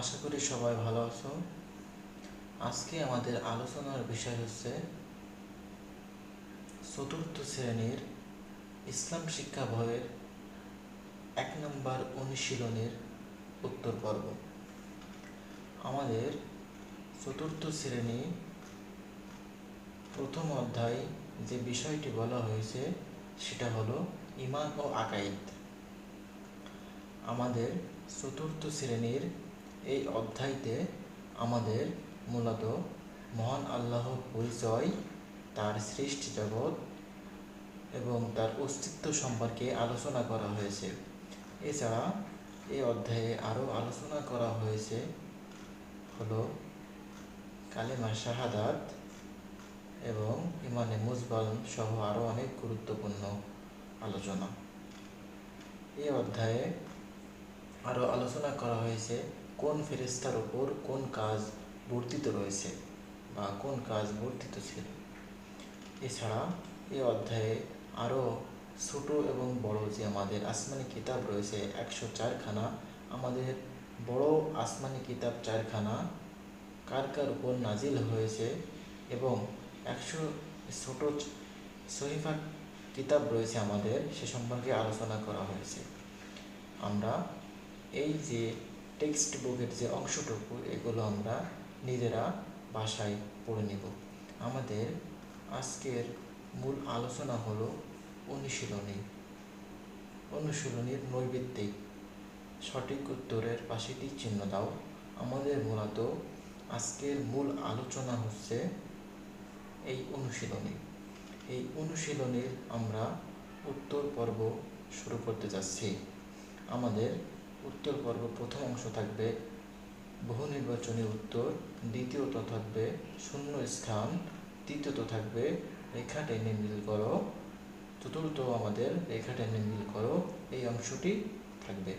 আশা করি সবাই ভালো আছো। আজকে আমাদের আলোচনার বিষয় হচ্ছে চতুর্থ শ্রেণির ইসলাম শিক্ষা বইয়ের এক নম্বর অনুশীলনের উত্তর পর্ব। আমাদের চতুর্থ শ্রেণি প্রথম অধ্যায় যে বিষয়টি বলা হয়েছে, সেটা হলো ইমান ও আকাইদ। আমাদের চতুর্থ শ্রেণির এই অধ্যায়তে আমাদের মূলত মহান আল্লাহর পরিচয়, তার সৃষ্টি জগৎ এবং তার অস্তিত্ব সম্পর্কে আলোচনা করা হয়েছে। এছাড়া এই অধ্যায়ে আরও আলোচনা করা হয়েছে হলো কালিমা শাহাদাত এবং ইমানে মুজবাল সহ আরও অনেক গুরুত্বপূর্ণ আলোচনা। এই অধ্যায়ে আরও আলোচনা করা হয়েছে কোন ফেরেস্তার ওপর কোন কাজ বর্তিত রয়েছে বা কোন কাজ বর্তিত ছিল? এছাড়া এই অধ্যায়ে আরও ছোট এবং বড় যে আমাদের আসমানি কিতাব রয়েছে একশো চারখানা, আমাদের বড় আসমানি কিতাব চারখানা কার কার উপর নাজিল হয়েছে এবং একশো ছোট শরীফা কিতাব রয়েছে আমাদের সে সম্পর্কে আলোচনা করা হয়েছে। আমরা এই যে টেক্সট বুকের যে অংশটুকু, এগুলো আমরা নিজেরা বাসায় পড়ে নেব। আমাদের আজকের মূল আলোচনা হলো অনুশীলনী। অনুশীলনীর নৈবিত্তিক, সঠিক উত্তরের পাশে টিক চিহ্ন দাও। আমাদের মূলত আজকের মূল আলোচনা হচ্ছে এই অনুশীলনী। এই অনুশীলনীর আমরা উত্তর পর্ব শুরু করতে যাচ্ছি। আমাদের উত্তর পর্ব প্রথম অংশ থাকবে। বহু নির্বাচনী উত্তর দ্বিতীয়ত থাকবে, শূন্য স্থান তৃতীয়ত থাকবে, রেখা টেনে মিল করো, চতুর্থ আমাদের রেখা টেনে মিল করো, এই অংশটি থাকবে।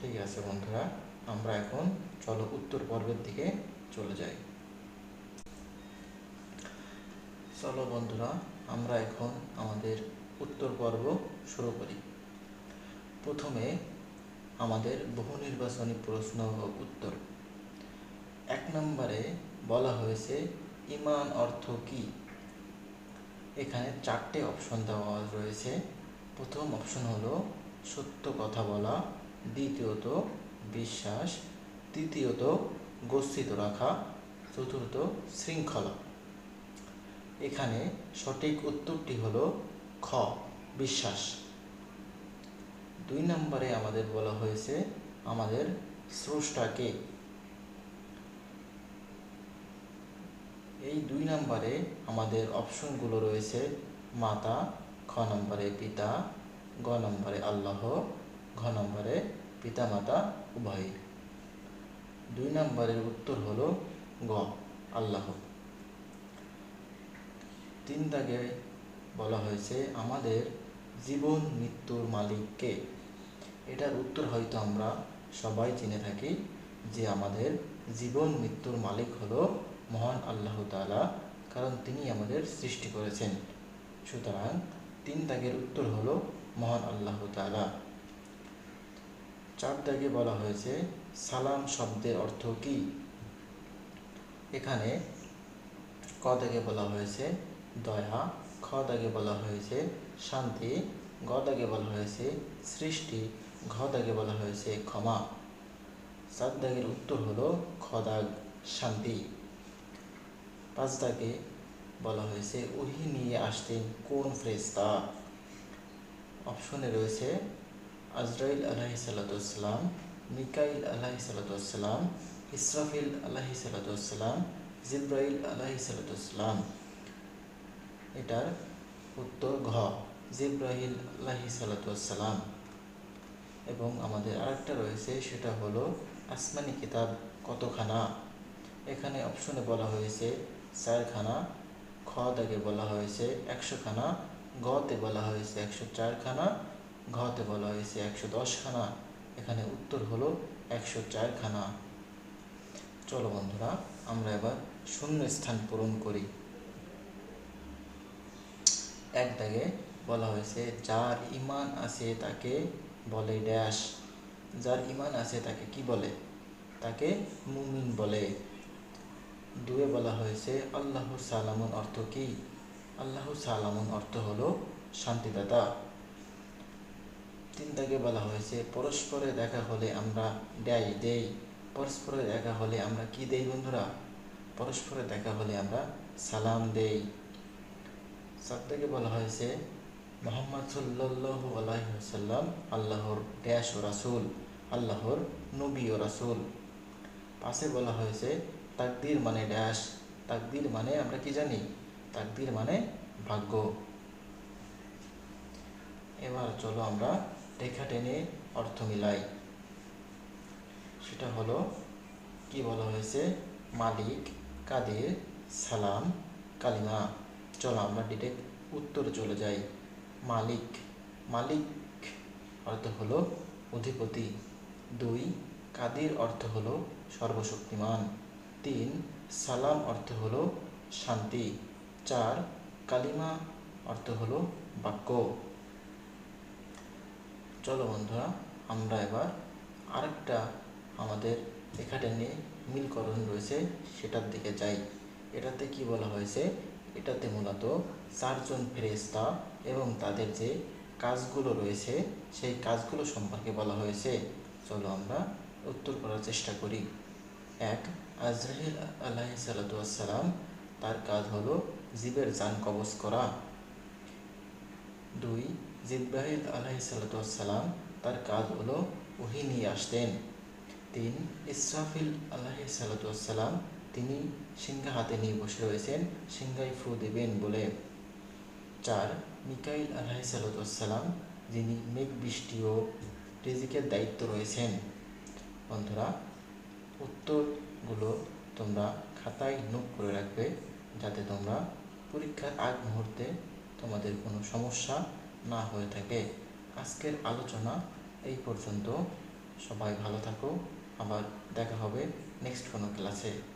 ঠিক আছে বন্ধুরা, আমরা এখন চলো উত্তর পর্বের দিকে চলে যাই। চলো বন্ধুরা, আমরা এখন আমাদের উত্তর পর্ব শুরু করি। প্রথমে আমাদের বহু নির্বাচনী প্রশ্ন ও উত্তর। এক নম্বরে বলা হয়েছে, ইমান অর্থ কি? এখানে চারটে অপশন দেওয়া রয়েছে। প্রথম অপশন হলো, সত্য কথা বলা। দ্বিতীয়ত, বিশ্বাস। তৃতীয়ত, গচ্ছিত রাখা। চতুর্থ, শৃঙ্খলা। এখানে সঠিক উত্তরটি হলো, খ, বিশ্বাস। দুই নম্বরে আমাদের বলা হয়েছে আমাদের স্রষ্টাকে। এই দুই নম্বরে আমাদের অপশনগুলো রয়েছে মাতা, খ নম্বরে পিতা, গ নম্বরে আল্লাহ, ঘ নম্বরে পিতা মাতা উভয়। দুই নম্বরের উত্তর হলো গ, আল্লাহ। তিন দাগে বলা হয়েছে আমাদের জীবন মৃত্যুর মালিককে? এটার উত্তর হয়তো আমরা সবাই জেনে থাকি যে আমাদের জীবন মৃত্যুর মালিক হলো মহান আল্লাহ তালা কারণ তিনি আমাদের সৃষ্টি করেছেন। সুতরাং তিন দাগের উত্তর হলো মহান আল্লাহ তালা চার দাগে বলা হয়েছে, সালাম শব্দের অর্থ কি? এখানে ক দাগে বলা হয়েছে, দয়া দাগে বলা হয়েছে শান্তি গ দাগে বলা হয়েছে সৃষ্টি ঘ দাগে বলা হয়েছে ক্ষমা। সাত দাগের উত্তর হলো খ দাগ শান্তি। পাঁচ দাগে বলা হয়েছে ওহি নিয়ে আসতেন কোন ফ্রেস্তা অপশনে রয়েছে আজরাইল আলাহি সাল্লাতাম মিকাইল আলাহি সাল্লাতাম ইসরাফিল আলাহি সাল্লাতাম জিব্রাইল আলাহি সাল্লাতাম এটার উত্তর ঘ। জিব্রাহিল আলাহি সাল্লাতাম এবং আমাদের আরেকটা রয়েছে, সেটা হলো আসমানি কিতাব কতখানা? এখানে অপশনে বলা হয়েছে চারখানা খ দাগে বলা হয়েছে একশোখানা, গতে বলা হয়েছে একশো চারখানা, ঘতে বলা হয়েছে একশো দশখানা। এখানে উত্তর হলো একশো চারখানা। চলো বন্ধুরা, আমরা এবার শূন্য স্থান পূরণ করি। এক দাগে বলা হয়েছে, যার ইমান আছে তাকে বলে ড্যাশ। যার ইমান আছে তাকে কি বলে? তাকে মুমিন বলে। দুয়ে বলা হয়েছে আল্লাহ সালামুন অর্থ কি? আল্লাহ সালামুন অর্থ হলো শান্তিদাতা। তিন দাগে বলা হয়েছে, পরস্পরে দেখা হলে আমরা দেয় দেই। পরস্পরে দেখা হলে আমরা কি দেই বন্ধুরা? পরস্পরে দেখা হলে আমরা সালাম দেই। সাত থেকে বলা হয়েছে মোহাম্মদ সাল্লাল্লাহু আলাইহি আল্লাহর ড্যাশ ও রাসূল, আল্লাহর নবী ও রাসূল। পাশে বলা হয়েছে, তাকদির মানে ড্যাশ। তাকদির মানে আমরা কি জানি? তাকদির মানে ভাগ্য। এবার চলো আমরা রেখা টেনে অর্থ মিলাই। সেটা হলো, কি বলা হয়েছে? মালিক, কাদের সালাম, কালিমা। চলো আমরা ডিরেক্ট উত্তরে চলে যাই। মালিক মালিক অর্থ হলো অধিপতি। দুই, কাদির অর্থ হলো সর্বশক্তিমান। তিন, সালাম অর্থ হলো শান্তি। চার, কালিমা অর্থ হলো বাক্য। চলো বন্ধুরা, আমরা এবার আরেকটা আমাদের এখানে মিলকরণ রয়েছে, সেটার দিকে যাই। এটাতে কি বলা হয়েছে? এটাতে মূলত চারজন ফেরেস্তা এবং তাদের যে কাজগুলো রয়েছে, সেই কাজগুলো সম্পর্কে বলা হয়েছে। চলো আমরা উত্তর করার চেষ্টা করি। এক আজরাহিল আলাহি সালাতাম তার কাজ হলো জীবের যান কবজ করা। দুই জিব্রাহিল আলাহি সালাতাম তার কাজ হলো ওহি নিয়ে আসতেন। তিন, ইসরাফিল আলাহি সালাতাম তিনি সিংহা হাতে নিয়ে বসে রয়েছেন সিংহাই ফু দেবেন বলে। চার, মিকাইল আলাহি সালাতাম যিনি মেঘ বৃষ্টি ও রিজিকের দায়িত্ব রয়েছেন। বন্ধুরা, উত্তরগুলো তোমরা খাতায় নোট করে রাখবে, যাতে তোমরা পরীক্ষার আগ মুহূর্তে তোমাদের কোনো সমস্যা না হয়ে থাকে। আজকের আলোচনা এই পর্যন্ত। সবাই ভালো থাকো। আবার দেখা হবে নেক্সট কোনো ক্লাসে।